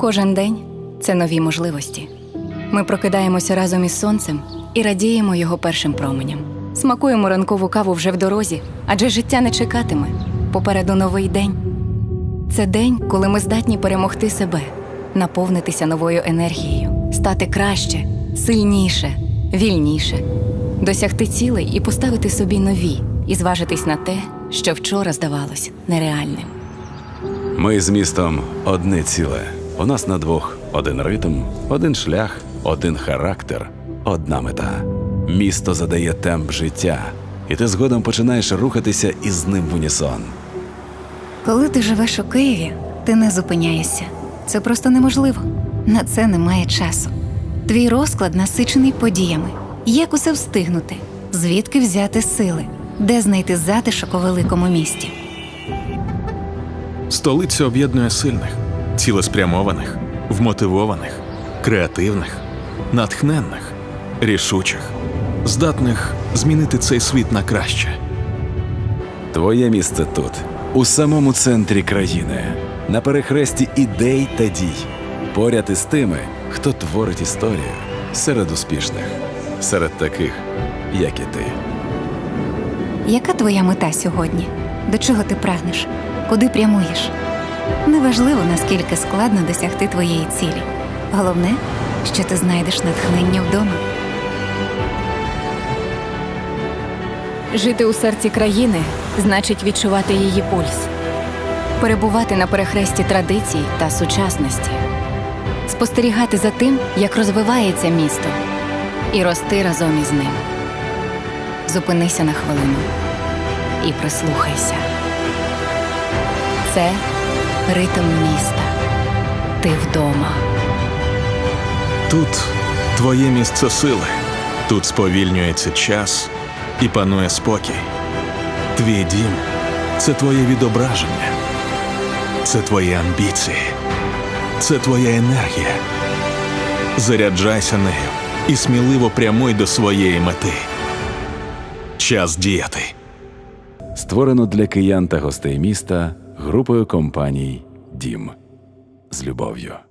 Кожен день це нові можливості. Ми прокидаємося разом із сонцем і радіємо його першим променям. Смакуємо ранкову каву вже в дорозі, адже життя не чекатиме. Попереду новий день. Це день, коли ми здатні перемогти себе, наповнитися новою енергією, стати краще, сильніше, вільніше, досягти цілей і поставити собі нові, і зважитись на те, що вчора здавалось нереальним. Ми з містом одне ціле. У нас на двох один ритм, один шлях, один характер, одна мета. Місто задає темп життя, і ти згодом починаєш рухатися із ним в унісон. Коли ти живеш у Києві, ти не зупиняєшся. Це просто неможливо. На це немає часу. Твій розклад насичений подіями. Як усе встигнути? Звідки взяти сили? Де знайти затишок у великому місті? Столиця об'єднує сильних, цілеспрямованих, вмотивованих, креативних, натхненних, рішучих, здатних змінити цей світ на краще. Твоє місце тут, у самому центрі країни, на перехресті ідей та дій, поряд із тими, хто творить історію серед успішних, серед таких, як і ти. Яка твоя мета сьогодні? До чого ти прагнеш? Куди прямуєш? Неважливо, наскільки складно досягти твоєї цілі. Головне, що ти знайдеш натхнення вдома. Жити у серці країни значить відчувати її пульс, перебувати на перехресті традицій та сучасності, спостерігати за тим, як розвивається місто, і рости разом із ним. Зупинися на хвилину і прислухайся. Це ритм міста. Ти вдома. Тут твоє місце сили, тут сповільнюється час і панує спокій. Твій дім це твоє відображення, це твої амбіції, це твоя енергія. Заряджайся нею і сміливо прямуй до своєї мети. Час діяти. Створено для киян та гостей міста групою компаній Дім з любов'ю.